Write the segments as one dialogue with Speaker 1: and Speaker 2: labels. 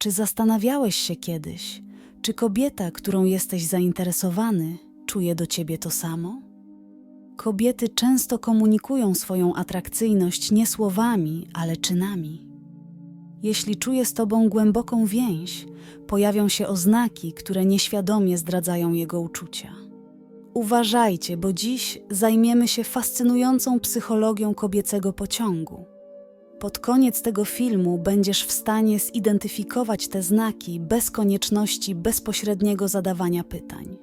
Speaker 1: Czy zastanawiałeś się kiedyś, czy kobieta, którą jesteś zainteresowany, czuje do ciebie to samo? Kobiety często komunikują swoją atrakcyjność nie słowami, ale czynami. Jeśli czuje z tobą głęboką więź, pojawią się oznaki, które nieświadomie zdradzają jego uczucia. Uważajcie, bo dziś zajmiemy się fascynującą psychologią kobiecego pociągu. Pod koniec tego filmu będziesz w stanie zidentyfikować te znaki bez konieczności bezpośredniego zadawania pytań.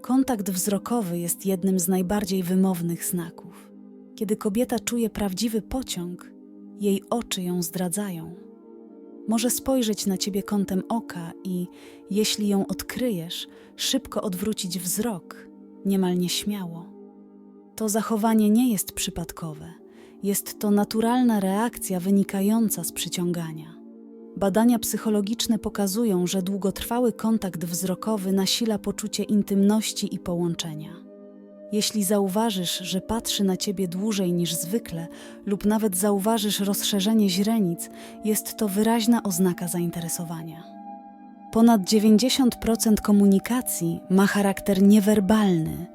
Speaker 1: Kontakt wzrokowy jest jednym z najbardziej wymownych znaków. Kiedy kobieta czuje prawdziwy pociąg, jej oczy ją zdradzają. Może spojrzeć na ciebie kątem oka i, jeśli ją odkryjesz, szybko odwrócić wzrok, niemal nieśmiało. To zachowanie nie jest przypadkowe. Jest to naturalna reakcja wynikająca z przyciągania. Badania psychologiczne pokazują, że długotrwały kontakt wzrokowy nasila poczucie intymności i połączenia. Jeśli zauważysz, że patrzy na ciebie dłużej niż zwykle, lub nawet zauważysz rozszerzenie źrenic, jest to wyraźna oznaka zainteresowania. Ponad 90% komunikacji ma charakter niewerbalny,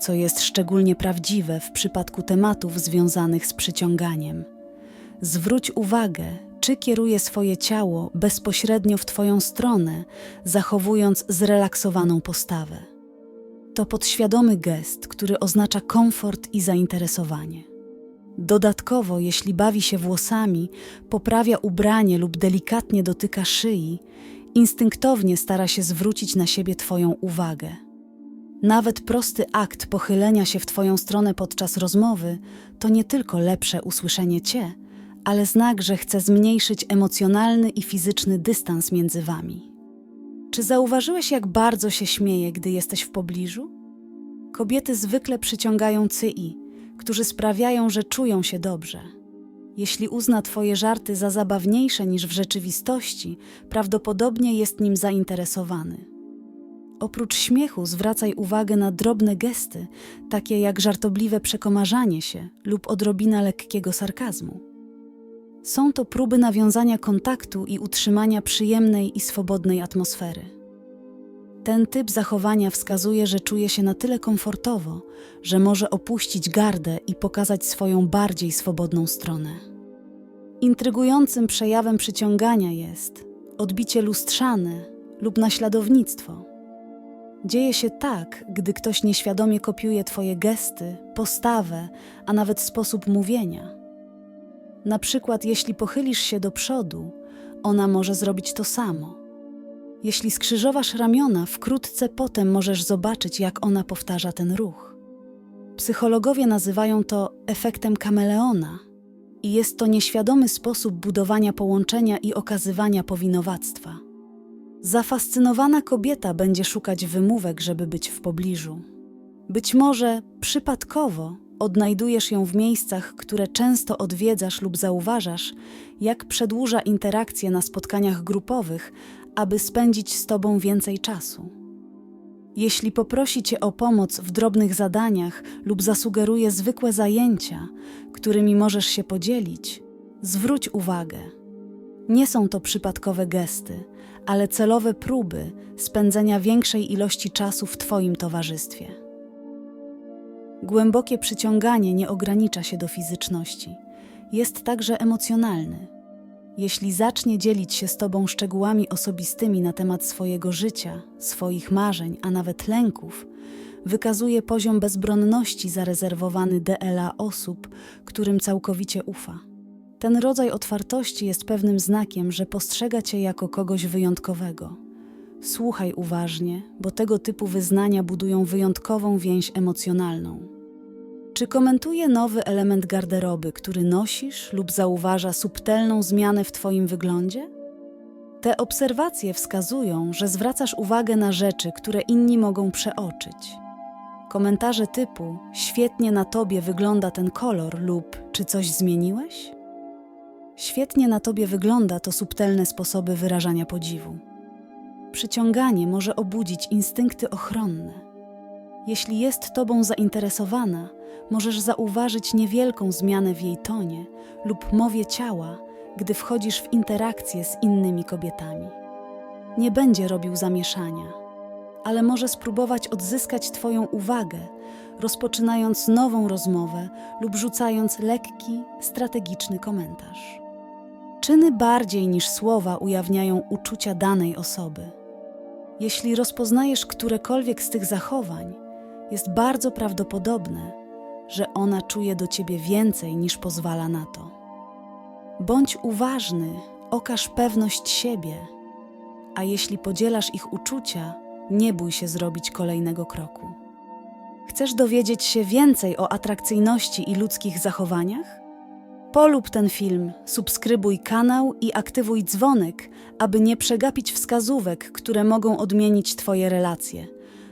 Speaker 1: co jest szczególnie prawdziwe w przypadku tematów związanych z przyciąganiem. Zwróć uwagę, czy kieruje swoje ciało bezpośrednio w Twoją stronę, zachowując zrelaksowaną postawę. To podświadomy gest, który oznacza komfort i zainteresowanie. Dodatkowo, jeśli bawi się włosami, poprawia ubranie lub delikatnie dotyka szyi, instynktownie stara się zwrócić na siebie Twoją uwagę. Nawet prosty akt pochylenia się w Twoją stronę podczas rozmowy to nie tylko lepsze usłyszenie Cię, ale znak, że chce zmniejszyć emocjonalny i fizyczny dystans między Wami. Czy zauważyłeś, jak bardzo się śmieje, gdy jesteś w pobliżu? Kobiety zwykle przyciągają cyi, którzy sprawiają, że czują się dobrze. Jeśli uzna Twoje żarty za zabawniejsze niż w rzeczywistości, prawdopodobnie jest nim zainteresowany. Oprócz śmiechu zwracaj uwagę na drobne gesty, takie jak żartobliwe przekomarzanie się lub odrobina lekkiego sarkazmu. Są to próby nawiązania kontaktu i utrzymania przyjemnej i swobodnej atmosfery. Ten typ zachowania wskazuje, że czuje się na tyle komfortowo, że może opuścić gardę i pokazać swoją bardziej swobodną stronę. Intrygującym przejawem przyciągania jest odbicie lustrzane lub naśladownictwo. Dzieje się tak, gdy ktoś nieświadomie kopiuje Twoje gesty, postawę, a nawet sposób mówienia. Na przykład, jeśli pochylisz się do przodu, ona może zrobić to samo. Jeśli skrzyżowasz ramiona, wkrótce potem możesz zobaczyć, jak ona powtarza ten ruch. Psychologowie nazywają to efektem kameleona i jest to nieświadomy sposób budowania połączenia i okazywania powinowactwa. Zafascynowana kobieta będzie szukać wymówek, żeby być w pobliżu. Być może przypadkowo odnajdujesz ją w miejscach, które często odwiedzasz lub zauważasz, jak przedłuża interakcje na spotkaniach grupowych, aby spędzić z tobą więcej czasu. Jeśli poprosi cię o pomoc w drobnych zadaniach lub zasugeruje zwykłe zajęcia, którymi możesz się podzielić, zwróć uwagę. Nie są to przypadkowe gesty, ale celowe próby spędzenia większej ilości czasu w Twoim towarzystwie. Głębokie przyciąganie nie ogranicza się do fizyczności, jest także emocjonalny. Jeśli zacznie dzielić się z Tobą szczegółami osobistymi na temat swojego życia, swoich marzeń, a nawet lęków, wykazuje poziom bezbronności zarezerwowany DLA osób, którym całkowicie ufa. Ten rodzaj otwartości jest pewnym znakiem, że postrzega Cię jako kogoś wyjątkowego. Słuchaj uważnie, bo tego typu wyznania budują wyjątkową więź emocjonalną. Czy komentuje nowy element garderoby, który nosisz, lub zauważa subtelną zmianę w Twoim wyglądzie? Te obserwacje wskazują, że zwracasz uwagę na rzeczy, które inni mogą przeoczyć. Komentarze typu świetnie na tobie wygląda ten kolor lub czy coś zmieniłeś? Świetnie na tobie wygląda to subtelne sposoby wyrażania podziwu. Przyciąganie może obudzić instynkty ochronne. Jeśli jest tobą zainteresowana, możesz zauważyć niewielką zmianę w jej tonie lub mowie ciała, gdy wchodzisz w interakcję z innymi kobietami. Nie będzie robił zamieszania, ale może spróbować odzyskać Twoją uwagę, rozpoczynając nową rozmowę lub rzucając lekki, strategiczny komentarz. Czyny bardziej niż słowa ujawniają uczucia danej osoby. Jeśli rozpoznajesz którekolwiek z tych zachowań, jest bardzo prawdopodobne, że ona czuje do ciebie więcej niż pozwala na to. Bądź uważny, okaż pewność siebie, a jeśli podzielasz ich uczucia, nie bój się zrobić kolejnego kroku. Chcesz dowiedzieć się więcej o atrakcyjności i ludzkich zachowaniach? Polub ten film, subskrybuj kanał i aktywuj dzwonek, aby nie przegapić wskazówek, które mogą odmienić Twoje relacje.